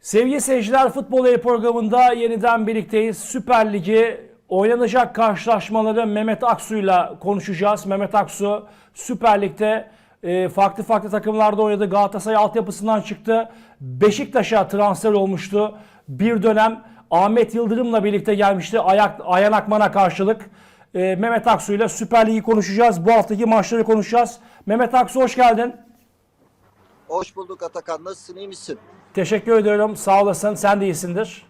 Sevgili seyirciler Futbol Evi programında yeniden birlikteyiz. Süper Ligi oynanacak karşılaşmaları Mehmet Aksu'yla konuşacağız. Mehmet Aksu Süper Lig'de e, farklı farklı takımlarda oynadı. Galatasaray altyapısından çıktı. Beşiktaş'a transfer olmuştu. Bir dönem Ahmet Yıldırım'la birlikte gelmişti. Ayak, Ayan Akman'a karşılık. E, Mehmet Aksu ile Süper Lig'i konuşacağız. Bu haftaki maçları konuşacağız. Mehmet Aksu hoş geldin. Hoş bulduk Atakan. Nasılsın? iyi misin? Teşekkür ediyorum. Sağ olasın. Sen de iyisindir.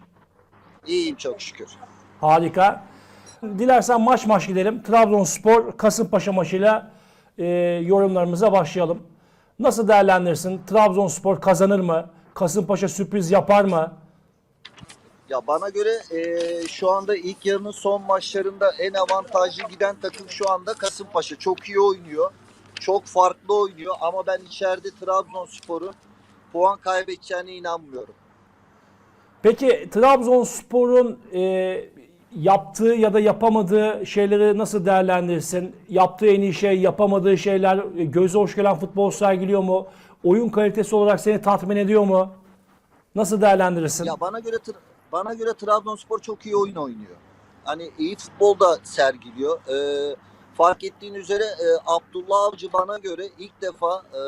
İyiyim çok şükür. Harika. Dilersen maç maç gidelim. Trabzonspor Kasımpaşa maçıyla e, yorumlarımıza başlayalım. Nasıl değerlendirirsin? Trabzonspor kazanır mı? Kasımpaşa sürpriz yapar mı? Ya bana göre eee, şu anda ilk yarının son maçlarında en avantajlı giden takım şu anda Kasımpaşa. Çok iyi oynuyor. Çok farklı oynuyor ama ben içeride Trabzonspor'un puan kaybedeceğine inanmıyorum. Peki Trabzonspor'un e, yaptığı ya da yapamadığı şeyleri nasıl değerlendirirsin? Yaptığı en iyi şey, yapamadığı şeyler, e, göze hoş gelen futbol sergiliyor mu? Oyun kalitesi olarak seni tatmin ediyor mu? Nasıl değerlendirirsin? Ya bana göre bana göre Trabzonspor çok iyi oyun oynuyor. Hani iyi futbol da sergiliyor. Ee, fark ettiğin üzere e, Abdullah Avcı bana göre ilk defa e,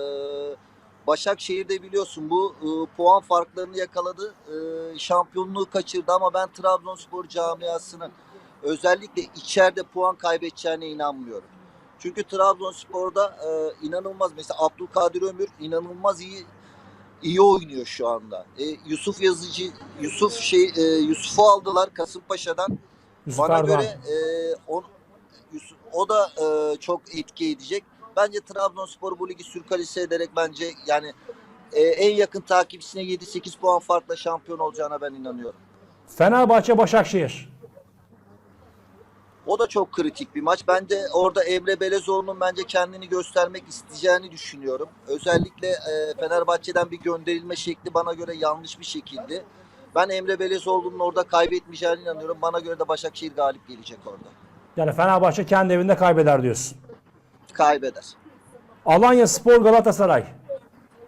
Başakşehir'de biliyorsun bu e, puan farklarını yakaladı. E, şampiyonluğu kaçırdı ama ben Trabzonspor camiasının özellikle içeride puan kaybedeceğine inanmıyorum. Çünkü Trabzonspor'da e, inanılmaz mesela Abdülkadir Ömür inanılmaz iyi iyi oynuyor şu anda. E, Yusuf Yazıcı, Yusuf şey e, Yusuf'u aldılar Kasımpaşa'dan. Yusuf Bana Erdoğan. göre e, on, Yusuf, o da e, çok etki edecek. Bence Trabzonspor bu ligi sürkalise ederek bence yani e, en yakın takipçisine 7-8 puan farkla şampiyon olacağına ben inanıyorum. Fenerbahçe Başakşehir. O da çok kritik bir maç. Ben de orada Emre Belezoğlu'nun bence kendini göstermek isteyeceğini düşünüyorum. Özellikle e, Fenerbahçe'den bir gönderilme şekli bana göre yanlış bir şekilde. Ben Emre Belezoğlu'nun orada kaybetmeyeceğine inanıyorum. Bana göre de Başakşehir galip gelecek orada. Yani Fenerbahçe kendi evinde kaybeder diyorsun. Kaybeder. Alanya Spor Galatasaray.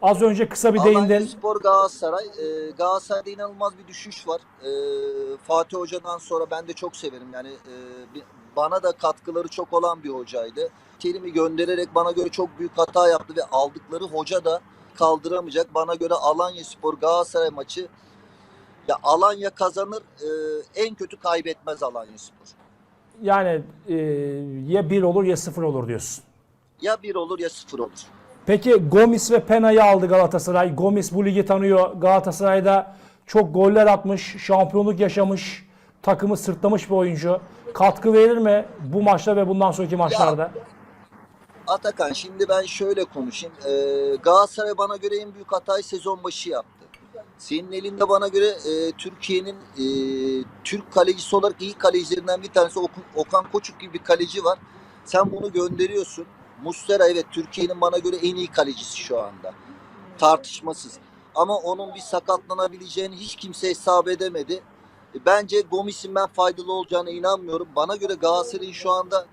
Az önce kısa bir değindin. Alanyaspor Galatasaray. E, Galatasaray'da inanılmaz bir düşüş var. E, Fatih Hoca'dan sonra ben de çok severim. Yani e, bir- bana da katkıları çok olan bir hocaydı. Terim'i göndererek bana göre çok büyük hata yaptı ve aldıkları hoca da kaldıramayacak. Bana göre Alanyaspor Galatasaray maçı ya Alanya kazanır e, en kötü kaybetmez Alanyaspor. Yani e, ya 1 olur ya 0 olur diyorsun. Ya bir olur ya sıfır olur. Peki Gomis ve Pena'yı aldı Galatasaray. Gomis bu ligi tanıyor. Galatasaray'da çok goller atmış, şampiyonluk yaşamış, takımı sırtlamış bir oyuncu. Katkı verir mi bu maçta ve bundan sonraki maçlarda? Atakan şimdi ben şöyle konuşayım. Ee, Galatasaray bana göre en büyük hatayı sezon başı yaptı. Senin elinde bana göre e, Türkiye'nin e, Türk kalecisi olarak iyi kalecilerinden bir tanesi Ok- Okan Koçuk gibi bir kaleci var. Sen bunu gönderiyorsun. Mustera evet Türkiye'nin bana göre en iyi kalecisi şu anda. Tartışmasız. Ama onun bir sakatlanabileceğini hiç kimse hesap edemedi. E, Bence Gomis'in ben faydalı olacağına inanmıyorum. Bana göre Galatasaray'ın şu anda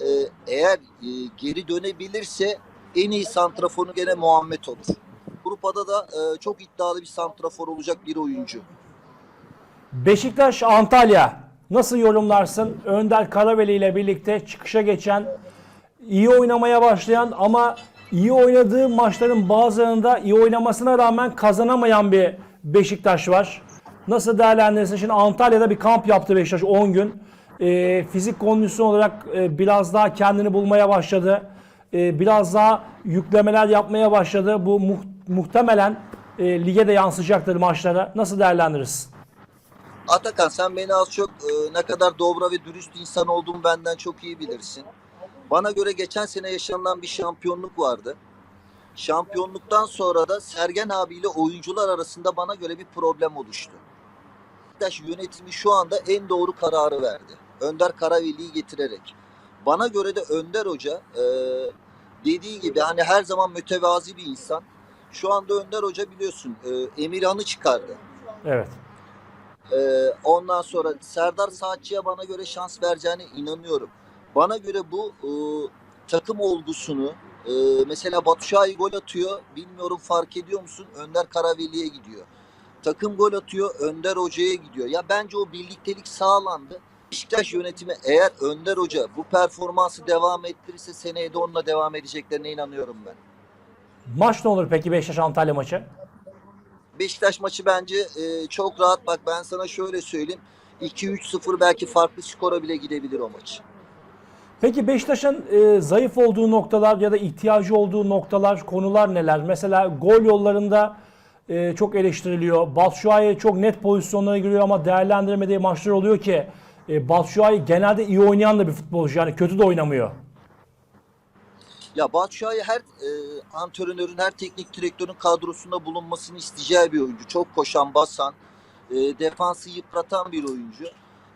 e, eğer e, geri dönebilirse en iyi santrafonu gene Muhammed olur. Avrupa'da da e, çok iddialı bir santrafor olacak bir oyuncu. Beşiktaş Antalya. Nasıl yorumlarsın? Önder Karaveli ile birlikte çıkışa geçen, iyi oynamaya başlayan ama iyi oynadığı maçların bazılarında iyi oynamasına rağmen kazanamayan bir Beşiktaş var. Nasıl değerlendirirsin? Şimdi Antalya'da bir kamp yaptı Beşiktaş 10 gün. Ee, fizik kondisyon olarak e, biraz daha kendini bulmaya başladı. Ee, biraz daha yüklemeler yapmaya başladı. Bu muhtemelen e, lige de yansıyacaktır maçlara. Nasıl değerlendirirsin? Atakan sen beni az çok e, ne kadar dobra ve dürüst insan olduğumu benden çok iyi bilirsin. Bana göre geçen sene yaşanılan bir şampiyonluk vardı. Şampiyonluktan sonra da Sergen abiyle oyuncular arasında bana göre bir problem oluştu. Beşiktaş yönetimi şu anda en doğru kararı verdi. Önder Karaveli'yi getirerek. Bana göre de Önder Hoca e, dediği gibi hani her zaman mütevazi bir insan. Şu anda Önder Hoca biliyorsun e, Emirhan'ı çıkardı. Evet. Ee, ondan sonra Serdar Saatçı'ya bana göre şans vereceğine inanıyorum. Bana göre bu e, takım olgusunu e, mesela Batu Şahin gol atıyor. Bilmiyorum fark ediyor musun? Önder Karaveli'ye gidiyor. Takım gol atıyor, Önder Hoca'ya gidiyor. Ya bence o birliktelik sağlandı. Beşiktaş yönetimi eğer Önder Hoca bu performansı devam ettirirse seneye de onunla devam edeceklerine inanıyorum ben. Maç ne olur peki Beşiktaş Antalya maçı? Beşiktaş maçı bence e, çok rahat. Bak ben sana şöyle söyleyeyim. 2-3-0 belki farklı skora bile gidebilir o maç. Peki Beşiktaş'ın e, zayıf olduğu noktalar ya da ihtiyacı olduğu noktalar, konular neler? Mesela gol yollarında e, çok eleştiriliyor. Batshuayi çok net pozisyonlara giriyor ama değerlendiremediği maçlar oluyor ki e, Batshuayi genelde iyi oynayan da bir futbolcu yani kötü de oynamıyor. Ya Batshuayi her e, antrenörün, her teknik direktörün kadrosunda bulunmasını isteyeceği bir oyuncu. Çok koşan, basan, e, defansı yıpratan bir oyuncu.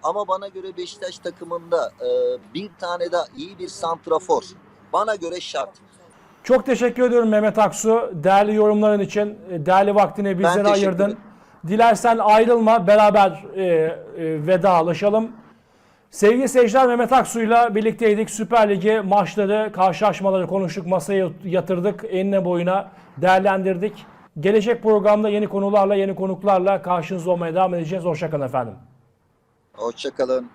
Ama bana göre Beşiktaş takımında e, bir tane daha iyi bir santrafor. Bana göre şart. Çok teşekkür ediyorum Mehmet Aksu. Değerli yorumların için, e, değerli vaktini bizlere ayırdın. ederim. Dilersen ayrılma, beraber e, e, vedalaşalım. Sevgili seyirciler Mehmet Aksu'yla birlikteydik. Süper Ligi maçları, karşılaşmaları konuştuk, masaya yatırdık, enine boyuna değerlendirdik. Gelecek programda yeni konularla, yeni konuklarla karşınızda olmaya devam edeceğiz. Hoşçakalın efendim. Hoşçakalın.